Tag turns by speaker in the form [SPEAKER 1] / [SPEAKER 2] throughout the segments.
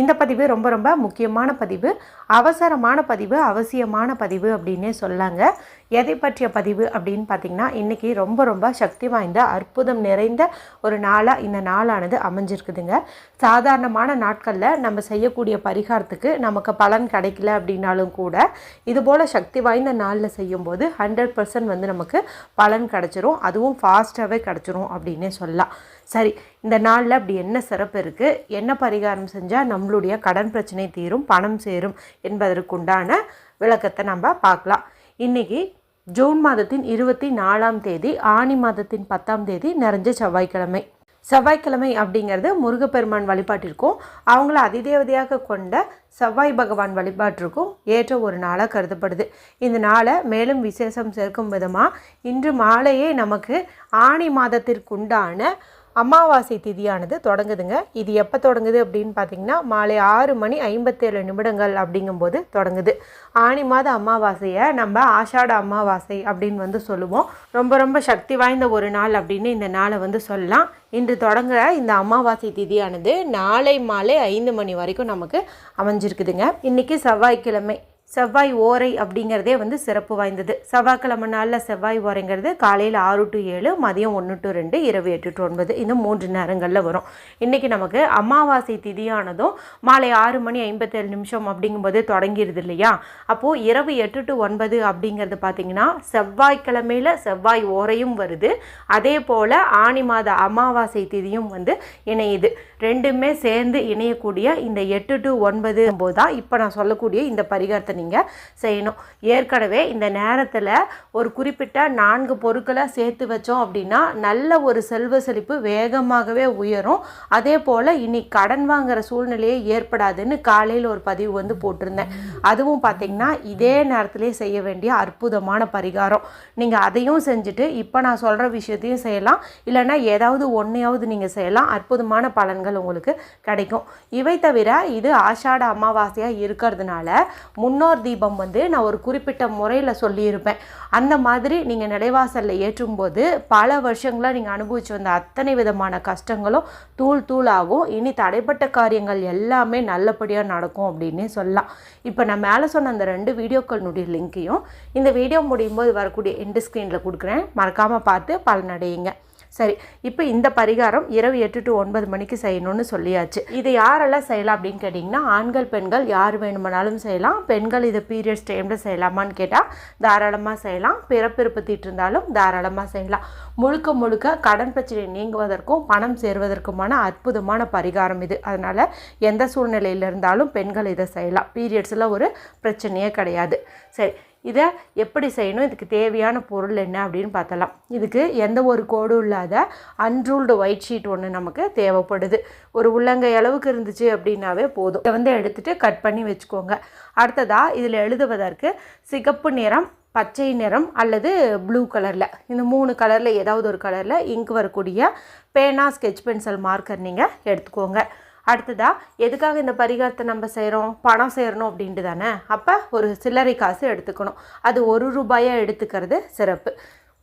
[SPEAKER 1] இந்த பதிவு ரொம்ப ரொம்ப முக்கியமான பதிவு அவசரமான பதிவு அவசியமான பதிவு அப்படின்னே சொல்லாங்க. எதை பற்றிய பதிவு அப்படின்னு பார்த்தீங்கன்னா இன்றைக்கி ரொம்ப ரொம்ப சக்தி வாய்ந்த அற்புதம் நிறைந்த ஒரு நாளாக இந்த நாளானது அமைஞ்சிருக்குதுங்க. சாதாரணமான நாட்களில் நம்ம செய்யக்கூடிய பரிகாரத்துக்கு நமக்கு பலன் கிடைக்கல அப்படின்னாலும் கூட இதுபோல் சக்தி வாய்ந்த நாளில் செய்யும்போது ஹண்ட்ரட் பர்சன்ட் வந்து நமக்கு பலன் கிடச்சிரும். அதுவும் ஃபாஸ்ட்டாகவே கிடச்சிரும் அப்படின்னே சொல்லலாம். சரி இந்த நாளில் அப்படி என்ன சிறப்பு இருக்குது என்ன பரிகாரம் செஞ்சால் நம்மளுடைய கடன் பிரச்சனை தீரும் பணம் சேரும் என்பதற்குண்டான விளக்கத்தை நம்ம பார்க்கலாம். இன்றைக்கி ஜூன் மாதத்தின் இருபத்தி நாலாம் தேதி ஆனி மாதத்தின் பத்தாம் தேதி நிறைஞ்ச செவ்வாய்க்கிழமை. செவ்வாய்க்கிழமை அப்படிங்கிறது முருகப்பெருமான் வழிபாட்டிற்கும் அவங்கள அதிதேவதையாக கொண்ட செவ்வாய் பகவான் வழிபாட்டிற்கும் ஏற்ற ஒரு நாளாக கருதப்படுது. இந்த நாளை மேலும் விசேஷம் சேர்க்கும் விதமாக இன்று மாலையே நமக்கு ஆணி மாதத்திற்குண்டான அமாவாசை திதியானது தொடங்குதுங்க. இது எப்போ தொடங்குது அப்படின்னு பார்த்தீங்கன்னா மாலை ஆறு மணி ஐம்பத்தேழு நிமிடங்கள் அப்படிங்கும்போது தொடங்குது. ஆணி மாத அமாவாசையை நம்ம ஆஷாட அமாவாசை அப்படின்னு வந்து சொல்லுவோம். ரொம்ப ரொம்ப சக்தி வாய்ந்த ஒரு நாள் அப்படின்னு இந்த நாளை வந்து சொல்லலாம். இன்று தொடங்குற இந்த அமாவாசை திதியானது நாளை மாலை ஐந்து மணி வரைக்கும் நமக்கு அமைஞ்சிருக்குதுங்க. இன்றைக்கி செவ்வாய்க்கிழமை. செவ்வாய் ஓரை அப்படிங்கிறதே வந்து சிறப்பு வாய்ந்தது. செவ்வாய்க்கிழமை நாளில் செவ்வாய் ஓரைங்கிறது காலையில் ஆறு டு ஏழு மதியம் ஒன்று டு ரெண்டு இரவு எட்டு டு ஒன்பது. இந்த மூன்று நேரங்களில் வரும். இன்றைக்கி நமக்கு அமாவாசை திதியானதும் மாலை ஆறு மணி ஐம்பத்தேழு நிமிஷம் அப்படிங்கும்போது தொடங்கிடுது இல்லையா? அப்போது இரவு எட்டு டு ஒன்பது அப்படிங்கிறது பார்த்திங்கன்னா செவ்வாய்க்கிழமையில் செவ்வாய் ஓரையும் வருது. அதே போல் ஆணி மாத அமாவாசை திதியும் வந்து இணையுது. ரெண்டுமே சேர்ந்து இணையக்கூடிய இந்த எட்டு டு ஒன்பது போது தான் இப்போ நான் சொல்லக்கூடிய இந்த பரிகாரத்தை நீங்கள் செய்யணும். ஏற்கனவே இந்த நேரத்தில் ஒரு குறிப்பிட்ட நான்கு பொருட்களை சேர்த்து வச்சோம் அப்படின்னா நல்ல ஒரு செல்வ செழிப்பு வேகமாகவே உயரும். அதே போல் இனி கடன் வாங்குற சூழ்நிலையே ஏற்படாதுன்னு காலையில் ஒரு பதிவு வந்து போட்டிருந்தேன். அதுவும் பார்த்திங்கன்னா இதே நேரத்திலே செய்ய வேண்டிய அற்புதமான பரிகாரம். நீங்கள் அதையும் செஞ்சுட்டு இப்போ நான் சொல்கிற விஷயத்தையும் செய்யலாம். இல்லைன்னா ஏதாவது ஒன்றையாவது நீங்கள் செய்யலாம். அற்புதமான பலன்கள் உங்களுக்கு கிடைக்கும். இவை தவிர இது ஆஷாட அமாவாசையாக இருக்கிறதுனால முன்னோர் தீபம் வந்து நான் ஒரு குறிப்பிட்ட முறையில் சொல்லியிருப்பேன். அந்த மாதிரி நீங்கள் நிலைவாசலில் ஏற்றும்போது பல வருஷங்களாக நீங்கள் அனுபவித்து வந்த அத்தனை விதமான கஷ்டங்களும் தூள் தூளாகும். இனி தடைப்பட்ட காரியங்கள் எல்லாமே நல்லபடியாக நடக்கும் அப்படின்னே சொல்லலாம். இப்போ நான் மேலே சொன்ன அந்த ரெண்டு வீடியோக்களுடைய லிங்க்கையும் இந்த வீடியோ முடியும் போது வரக்கூடிய எண்டு ஸ்க்ரீனில் கொடுக்குறேன். மறக்காமல் பார்த்து பலனடையுங்க. சரி இப்போ இந்த பரிகாரம் இரவு எட்டு டு ஒன்பது மணிக்கு செய்யணும்னு சொல்லியாச்சு. இதை யாரெல்லாம் செய்யலாம் அப்படின்னு கேட்டிங்கன்னா ஆண்கள் பெண்கள் யார் வேணுமானாலும் செய்யலாம். பெண்கள் இதை பீரியட்ஸ் டைமில் செய்யலாமான்னு கேட்டால் தாராளமாக செய்யலாம். பிறப்பிறப்பு தீட்டு இருந்தாலும் தாராளமாக செய்யலாம். முழுக்க முழுக்க கடன் பிரச்சனை நீங்குவதற்கும் பணம் சேருவதற்குமான அற்புதமான பரிகாரம் இது. அதனால் எந்த சூழ்நிலையில் இருந்தாலும் பெண்கள் இதை செய்யலாம். பீரியட்ஸில் ஒரு பிரச்சனையே கிடையாது. சரி இதை எப்படி செய்யணும்? இதுக்கு தேவையான பொருள் என்ன அப்படின்னு பார்த்தலாம். இதுக்கு எந்த ஒரு கோடும் இல்லாத அன்ரூல்டு ஒயிட் ஷீட் ஒன்று நமக்கு தேவைப்படுது. ஒரு உள்ளங்கை அளவுக்கு இருந்துச்சு அப்படின்னாவே போதும். இதை வந்து எடுத்துகிட்டு கட் பண்ணி வச்சுக்கோங்க. அடுத்ததாக இதில் எழுதுவதற்கு சிகப்பு நிறம் பச்சை நிறம் அல்லது ப்ளூ கலரில் இந்த மூணு கலரில் ஏதாவது ஒரு கலரில் இங்க் வரக்கூடிய பேனா ஸ்கெட்ச் பென்சில் மார்க்கர் நீங்கள் எடுத்துக்கோங்க. அடுத்ததாக எதுக்காக இந்த பரிகாரத்தை நம்ம செய்கிறோம் பணம் சேரணும் அப்படின்ட்டு தானே அப்போ ஒரு சில்லறை காசு எடுத்துக்கணும். அது ஒரு ரூபாயாக எடுத்துக்கிறது சிறப்பு.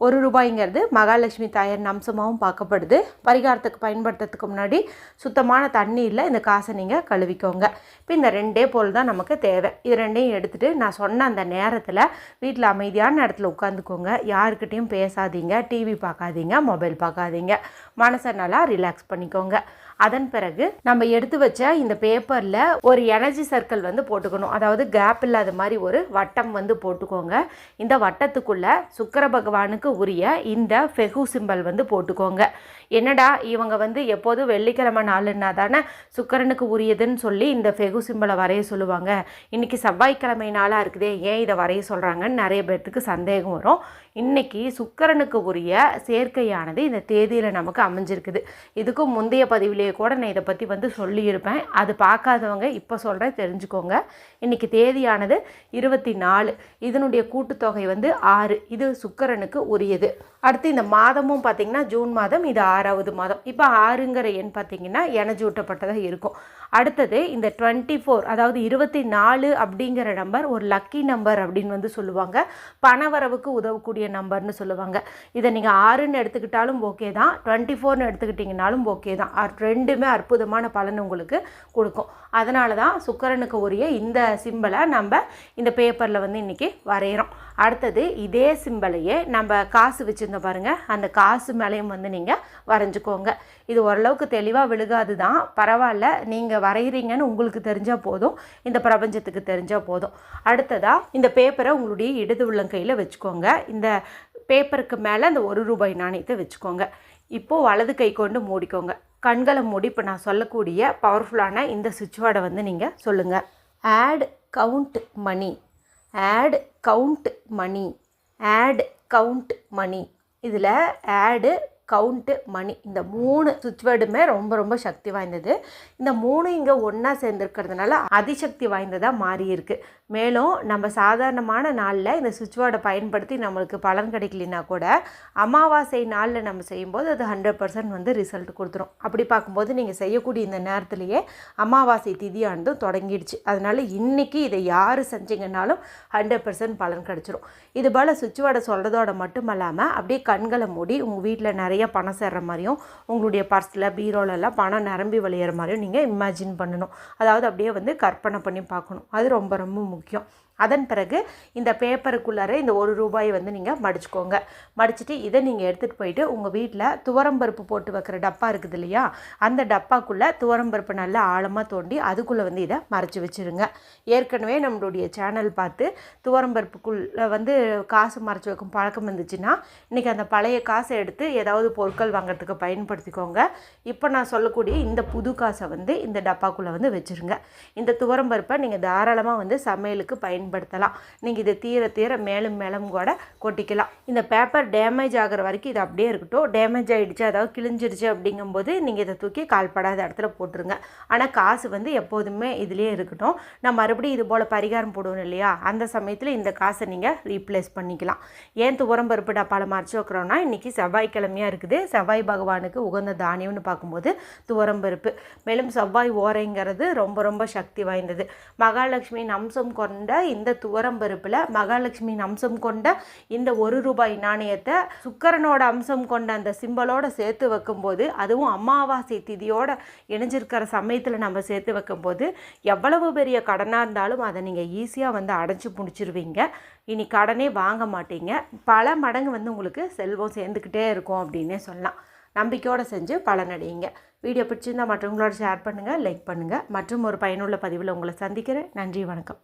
[SPEAKER 1] ஒரு ரூபாய்ங்கிறது மகாலட்சுமி தாயாரின் அம்சமாகவும் பார்க்கப்படுது. பரிகாரத்துக்கு பயன்படுத்துறதுக்கு முன்னாடி சுத்தமான தண்ணீரில் இந்த காசை நீங்கள் கழுவிக்கோங்க. இப்போ இந்த ரெண்டே போல் தான் நமக்கு தேவை. இது ரெண்டையும் எடுத்துகிட்டு நான் சொன்ன அந்த நேரத்தில் வீட்டில் அமைதியான இடத்துல உட்காந்துக்கோங்க. யாருக்கிட்டேயும் பேசாதீங்க. டிவி பார்க்காதீங்க. மொபைல் பார்க்காதீங்க. மனசை நல்லா ரிலாக்ஸ் பண்ணிக்கோங்க. அதன் பிறகு நம்ம எடுத்து வச்ச இந்த பேப்பரில் ஒரு எனர்ஜி சர்க்கிள் வந்து போட்டுக்கணும். அதாவது கேப் இல்லாத மாதிரி ஒரு வட்டம் வந்து போட்டுக்கோங்க. இந்த வட்டத்துக்குள்ளே சுக்கர பகவானுக்கு உரிய இந்த ஃபெகு சிம்பல் வந்து போட்டுக்கோங்க. என்னடா இவங்க வந்து எப்போதும் வெள்ளிக்கிழமை நாளுன்னா தானே சுக்கரனுக்கு உரியதுன்னு சொல்லி இந்த ஃபெகு சிம்பளை வரைய சொல்லுவாங்க. இன்றைக்கி செவ்வாய்க்கிழமை நாளாக இருக்குதே ஏன் இதை வரைய சொல்கிறாங்கன்னு நிறைய பேர்த்துக்கு சந்தேகம் வரும். இன்றைக்கி சுக்கரனுக்கு உரிய சேர்க்கையானது இந்த தேதியில் நமக்கு அமைஞ்சிருக்குது. இதுக்கும் முந்தைய பதிவிலேயே கூட நான் இதை பற்றி வந்து சொல்லியிருப்பேன். அது பார்க்காதவங்க இப்போ சொல்கிறேன் தெரிஞ்சுக்கோங்க. இன்றைக்கி தேதியானது இருபத்தி நாலு இதனுடைய கூட்டுத்தொகை வந்து ஆறு. இது சுக்கரனுக்கு உரியது. அடுத்து இந்த மாதமும் பார்த்திங்கன்னா ஜூன் மாதம் இது ஆறு. ஆறாவது மாதம். இப்போ ஆறுங்கிற எண் பார்த்தீங்கன்னா எனஜூட்டப்பட்டதாக இருக்கும். அடுத்தது இந்த டுவெண்ட்டி ஃபோர் அதாவது இருபத்தி நாலு அப்படிங்கிற நம்பர் ஒரு லக்கி நம்பர் அப்படின்னு வந்து சொல்லுவாங்க. பணவரவுக்கு உதவக்கூடிய நம்பர்னு சொல்லுவாங்க. இதை நீங்கள் ஆறுன்னு எடுத்துக்கிட்டாலும் ஓகே தான். டுவெண்ட்டி ஃபோர்னு எடுத்துக்கிட்டிங்கனாலும் ஓகே தான். ரெண்டுமே அற்புதமான பலன் உங்களுக்கு கொடுக்கும். அதனால தான் சுக்கரனுக்கு உரிய இந்த சிம்பிளை நம்ம இந்த பேப்பரில் வந்து இன்றைக்கி வரைகிறோம் அடுத்தது இதே சிம்பிளையே நம்ம காசு வச்சுருந்தோம் பாருங்கள் அந்த காசு மேலேயும் வந்து நீங்கள் வரைஞ்சிக்கோங்க. இது ஓரளவுக்கு தெளிவாக விழுகாது தான் பரவாயில்ல நீங்கள் வரைகிறீங்கன்னு உங்களுக்கு தெரிஞ்சால் போதும். இந்த பிரபஞ்சத்துக்கு தெரிஞ்சால் போதும். அடுத்ததாக இந்த பேப்பரை உங்களுடைய இடது உள்ளங்கையில் வச்சுக்கோங்க. இந்த பேப்பருக்கு மேலே அந்த ஒரு ரூபாய் நாணயத்தை வச்சுக்கோங்க. இப்போது வலது கை கொண்டு மூடிக்கோங்க. கண்களை மூடி இப்போ நான் சொல்லக்கூடிய பவர்ஃபுல்லான இந்த சுவிட்ச் வேர்டை வந்து நீங்கள் சொல்லுங்கள் add count money add count money add count money இதில் ஆடு கவுண்ட்டு மணி இந்த மூணு சுவிட்ச் வேர்டுமே ரொம்ப ரொம்ப சக்தி வாய்ந்தது. இந்த மூணு இங்கே ஒன்றா சேர்ந்துருக்கிறதுனால அதிசக்தி வாய்ந்ததாக மாறியிருக்கு மேலும் நம்ம சாதாரணமான நாளில் இந்த சுவிட்ச் வேர்டை பயன்படுத்தி நம்மளுக்கு பலன் கிடைக்கலனா கூட அமாவாசை நாளில் நம்ம செய்யும்போது அது ஹண்ட்ரட் பர்சன்ட் வந்து ரிசல்ட் கொடுத்துரும். அப்படி பார்க்கும்போது நீங்கள் செய்யக்கூடிய இந்த நேரத்துலையே அமாவாசை திதியானதும் தொடங்கிடுச்சு. அதனால் இன்றைக்கி இதை யார் செஞ்சீங்கன்னாலும் ஹண்ட்ரட் பர்சன்ட் பலன் கிடச்சிரும். இது போல் சுவிட்ச் வேர்டை சொல்கிறதோட மட்டும் இல்லாமல் அப்படியே கண்களை மூடி உங்கள் வீட்டில் நிறைய பணம் சேர்ற மாதிரியும் உங்களுடைய பர்ஸில் பீரோலெல்லாம் பணம் நிரம்பி வழியிற மாதிரியும் நீங்கள் இமேஜின் பண்ணணும். அதாவது அப்படியே வந்து கற்பனை பண்ணி பார்க்கணும். அது ரொம்ப ரொம்ப முக்கியம். அதன் பிறகு இந்த பேப்பருக்குள்ளார இந்த ஒரு ரூபாயை வந்து நீங்கள் மடிச்சுக்கோங்க. மடிச்சுட்டு இதை நீங்கள் எடுத்துகிட்டு போயிட்டு உங்கள் வீட்டில் துவரம்பருப்பு போட்டு வைக்கிற டப்பா இருக்குது இல்லையா? அந்த டப்பாக்குள்ளே துவரம்பருப்பு நல்லா ஆழமாக தோண்டி அதுக்குள்ளே வந்து இதை மறைச்சி வச்சுருங்க. ஏற்கனவே நம்மளுடைய சேனல் பார்த்து துவரம்பருப்புக்குள்ளே வந்து காசு மறைச்சி வைக்கும் பழக்கம் இருந்துச்சுன்னா இன்றைக்கி அந்த பழைய காசை எடுத்து ஏதாவது பொருட்கள் வாங்குறதுக்கு பயன்படுத்திக்கோங்க. இப்போ நான் சொல்லக்கூடிய இந்த புது காசை வந்து இந்த டப்பாக்குள்ளே வந்து வச்சுருங்க. இந்த துவரம்பருப்பை நீங்கள் தாராளமாக வந்து சமையலுக்கு பயன் பயன்படுத்தலாம். நீங்கள் இதை தீர தீர மேலும் மேலும் கூட கொட்டிக்கலாம். இந்த பேப்பர் டேமேஜ் ஆகிற வரைக்கும் இது அப்படியே இருக்கட்டும். டேமேஜ் ஆகிடுச்சு அதாவது கிழிஞ்சிருச்சு அப்படிங்கும்போது நீங்கள் இதை தூக்கி கால்படாத இடத்துல போட்டுருங்க. ஆனால் காசு வந்து எப்போதுமே இதுலேயே இருக்கட்டும். நான் மறுபடியும் இது போல் பரிகாரம் போடுவோம் இல்லையா? அந்த சமயத்தில் இந்த காசை நீங்கள் ரீப்ளேஸ் பண்ணிக்கலாம். ஏன் துவரம் பருப்பு டப்பாவில் மறைச்சி வைக்கிறோன்னா இன்றைக்கி செவ்வாய்க்கிழமையாக இருக்குது. செவ்வாய் பகவானுக்கு உகந்த தானியம்னு பார்க்கும்போது துவரம் பருப்பு. மேலும் செவ்வாய் ஓரைங்கிறது ரொம்ப ரொம்ப சக்தி வாய்ந்தது. மகாலட்சுமியின் அம்சம் கொண்ட இந்த துவரம்பருப்பில் மகாலட்சுமியின் அம்சம் கொண்ட இந்த ஒரு ரூபாய் நாணயத்தை சுக்கரனோட அம்சம் கொண்ட அந்த சிம்பலோட சேர்த்து வைக்கும்போது அதுவும் அமாவாசை திதியோட இணைஞ்சிருக்கிற சமயத்தில் நம்ம சேர்த்து வைக்கும்போது எவ்வளவு பெரிய கடனாக இருந்தாலும் அதை நீங்கள் ஈஸியாக வந்து அடைச்சி முடிச்சிருவீங்க. இனி கடனே வாங்க மாட்டீங்க. பல மடங்கு வந்து உங்களுக்கு செல்வம் சேர்ந்துக்கிட்டே இருக்கும் அப்படின்னே சொல்லலாம். நம்பிக்கையோடு செஞ்சு பலனடையுங்க. வீடியோ பிடிச்சிருந்தால் மற்றவங்களோட ஷேர் பண்ணுங்கள் லைக் பண்ணுங்கள் மற்றும் ஒரு பயனுள்ள பதிவில் உங்களை சந்திக்கிறேன். நன்றி வணக்கம்.